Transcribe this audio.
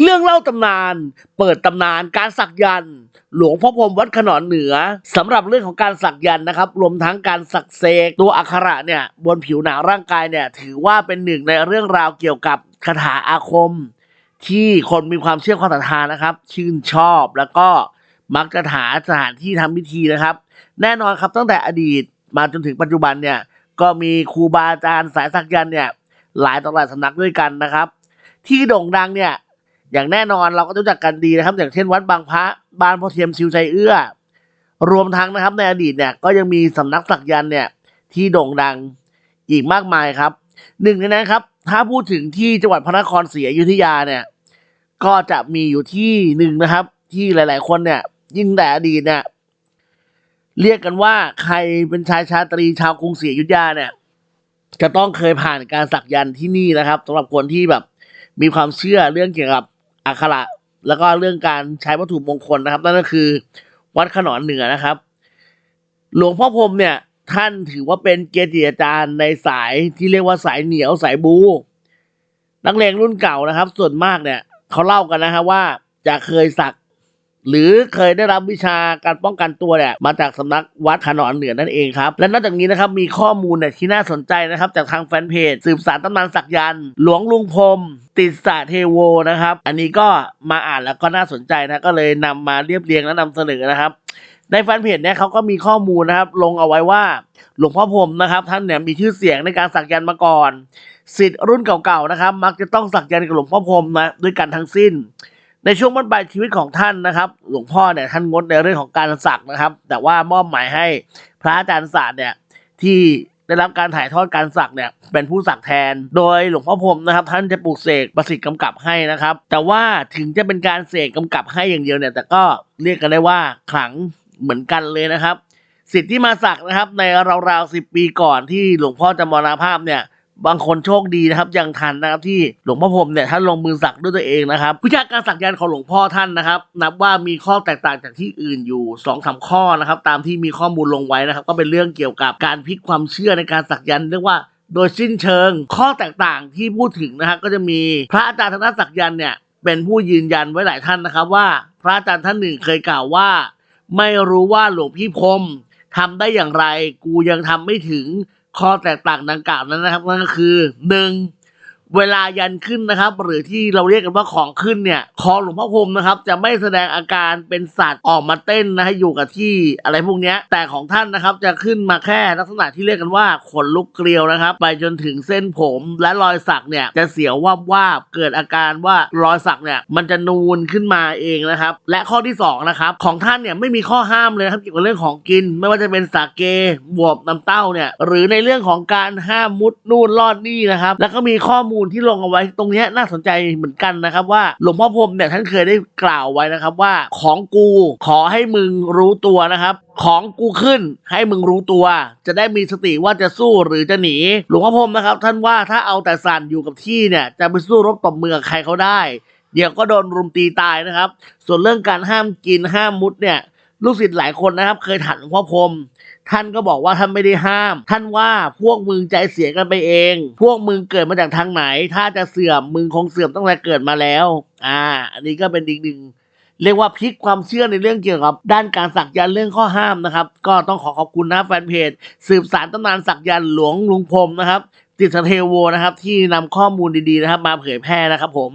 เรื่องเล่าตำนาน เปิดตำนานการสักยันต์หลวงพ่อพรมวัดขนอนเหนือสำหรับเรื่องของการสักยันต์นะครับ รวมทั้งการสักเสกตัวอักขระเนี่ยบนผิวหนังร่างกายเนี่ยถือว่าเป็นหนึ่งในเรื่องราวเกี่ยวกับคาถาอาคม ที่คนมีความเชื่อความศรัทธานะครับ ชื่นชอบแล้วก็มักจะหาสถานที่ทำพิธีนะครับ แน่นอนครับตั้งแต่อดีตมาจนถึงปัจจุบันเนี่ยก็มีครูบาอาจารย์สายสักยันต์เนี่ยหลายต่อหลายสำนักด้วยกันนะครับ ที่โด่งดังเนี่ย อย่างแน่นอนเราก็รู้จักกันดีนะครับ อย่างเช่นวัดบางพระบ้านพ่อเทียมชิวใจเอื้อ รวมทั้งนะครับในอดีตเนี่ยก็ยังมีสำนักสักยันต์เนี่ยที่โด่งดังอีกมากมายครับหนึ่งในนั้นครับ ถ้าพูดถึงที่จังหวัดพระนครศรีอยุธยาเนี่ย ก็จะมีอยู่ที่หนึ่งนะครับ ที่หลาย ๆ คนเนี่ย ยิ่งแต่อดีตเนี่ยเรียกกันว่าใครเป็นชายชาตรีชาวกรุงศรีอยุธยาเนี่ย จะต้องเคยผ่านการสักยันต์ที่นี่นะครับสำหรับคนที่แบบมีความเชื่อเรื่องเกี่ยวกับ อักขระแล้วก็เรื่องการใช้วัตถุมงคลนะครับ นั่นก็คือ วัดขนอนเหนือนะครับ หลวงพ่อพรมเนี่ย ท่านถือว่าเป็นเกจิอาจารย์ในสายที่เรียกว่าสายเหนียวสายบู นักเลงรุ่นเก่านะครับ ส่วนมากเนี่ย เขาเล่ากันนะครับว่าจะเคยสัก หรือเคยได้รับวิชาการป้องกันตัวเนี่ยมาจากสำนักวัดขนอนเหนือนั่นเองครับ และนอกจากนี้นะครับมีข้อมูลเนี่ยที่น่าสนใจนะครับ จากทางแฟนเพจ สืบสารตำนานสักยันต์หลวงลุงพรมติสสะเทโวนะครับ อันนี้ก็มาอ่านแล้วก็น่าสนใจนะก็เลยนำมาเรียบเรียงและนำเสนอนะครับในแฟนเพจเนี่ยเขาก็มีข้อมูลนะครับ ลงเอาไว้ว่าหลวงพ่อพรมนะครับ ท่านเนี่ยมีชื่อเสียงในการสักยันต์มาก่อนสิทธิ์รุ่นเก่าๆนะครับ มักจะต้องสักยันต์กับหลวงพ่อพรมนะด้วยกันทั้งสิ้น ในช่วงบั้นปลายชีวิตของท่านนะครับ หลวงพ่อเนี่ยท่านงดในเรื่องของการสักนะครับ แต่ว่ามอบหมายให้พระอาจารย์ศาสตร์เนี่ยที่ได้รับการถ่ายทอดการสักเนี่ยเป็นผู้สักแทน โดยหลวงพ่อพรมนะครับ ท่านจะปลูกเสกประสิทธิ์กำกับให้นะครับ แต่ว่าถึงจะเป็นการเสกกำกับให้อย่างเดียวเนี่ยแต่ก็เรียกกันได้ว่าขลังเหมือนกันเลยนะครับ สิทธิ์ที่มาสักนะครับในราวๆสิบปีก่อนที่หลวงพ่อจะมรณภาพเนี่ย บางคนโชคดีนะครับยังทันนะครับที่หลวงพ่อพรมเนี่ยท่านลงมือสักด้วยตัวเองนะครับวิชาการสักยันต์ของหลวงพ่อท่านนะครับ นับว่ามีข้อแตกต่างจากที่อื่นอยู่สองสามข้อนะครับ ตามที่มีข้อมูลลงไว้นะครับ ก็เป็นเรื่องเกี่ยวกับการพลิกความเชื่อในการสักยันต์เรียกว่าโดยสิ้นเชิงข้อแตกต่างที่พูดถึงนะครับก็จะมีพระอาจารย์ธนสักยันต์เนี่ยเป็นผู้ยืนยันไว้หลายท่านนะครับ ว่าพระอาจารย์ท่านหนึ่งเคยกล่าวว่า ไม่รู้ว่าหลวงพี่พรมทำได้อย่างไร กูยังทำไม่ถึง ข้อแตกต่างดังกล่าวนั้นนะครับนั่นก็คือหนึ่ง เวลายันขึ้นนะครับ หรือที่เราเรียกกันว่าของขึ้นเนี่ยคอหลวงพ่อพรหมนะครับ จะไม่แสดงอาการเป็นสัตว์ออกมาเต้นนะให้อยู่กับที่อะไรพวกเนี้ยแต่ของท่านนะครับจะขึ้นมาแค่ลักษณะที่เรียกกันว่าขนลุกเกลียวนะครับ ไปจนถึงเส้นผมและรอยสักเนี่ยจะเสียวว่าบวาบเกิดอาการว่ารอยสักเนี่ยมันจะนูนขึ้นมาเองนะครับ และข้อที่สองนะครับของท่านเนี่ยไม่มีข้อห้ามเลยครับเกี่ยวกับเรื่องของกิน ไม่ว่าจะเป็นสาเกบวบน้ำเต้าเนี่ยหรือในเรื่องของการห้ามมุดนู่นลอดนี่นะครับแล้วก็มีข้อมูลที่ลงเอาไว้ตรงนี้น่าสนใจเหมือนกันนะครับว่าหลวงพ่อพรมเนี่ยท่านเคยได้กล่าวไว้นะครับว่าของกูขอให้มึงรู้ตัวนะครับ ของกูขึ้นให้มึงรู้ตัว จะได้มีสติว่าจะสู้หรือจะหนี หลวงพ่อพรมนะครับ ท่านว่าถ้าเอาแต่สั่นอยู่กับที่เนี่ยจะไปสู้รบตบมือกับใครเขาได้ เดี๋ยวก็โดนรุมตีตายนะครับ ส่วนเรื่องการห้ามกินห้ามมุดเนี่ย ลูกศิษย์หลายคนนะครับ เคยถามหลวงพ่อพรมท่านก็บอกว่าท่านไม่ได้ห้าม ท่านว่าพวกมึงใจเสียกันไปเอง พวกมึงเกิดมาจากทางไหน ถ้าจะเสื่อมมึงคงเสื่อมตั้งแต่เกิดมาแล้ว อ่า อันนี้ก็เป็นอีกหนึ่งเรียกว่าพลิกความเชื่อในเรื่องเกี่ยวกับด้านการสักยันเรื่องข้อห้ามนะครับ ก็ต้องขอขอบคุณนะแฟนเพจ สืบสารตำนานสักยันหลวงลุงพรมนะครับติดสเทโวนะครับ ที่นำข้อมูลดีๆนะครับ มาเผยแพร่นะครับผม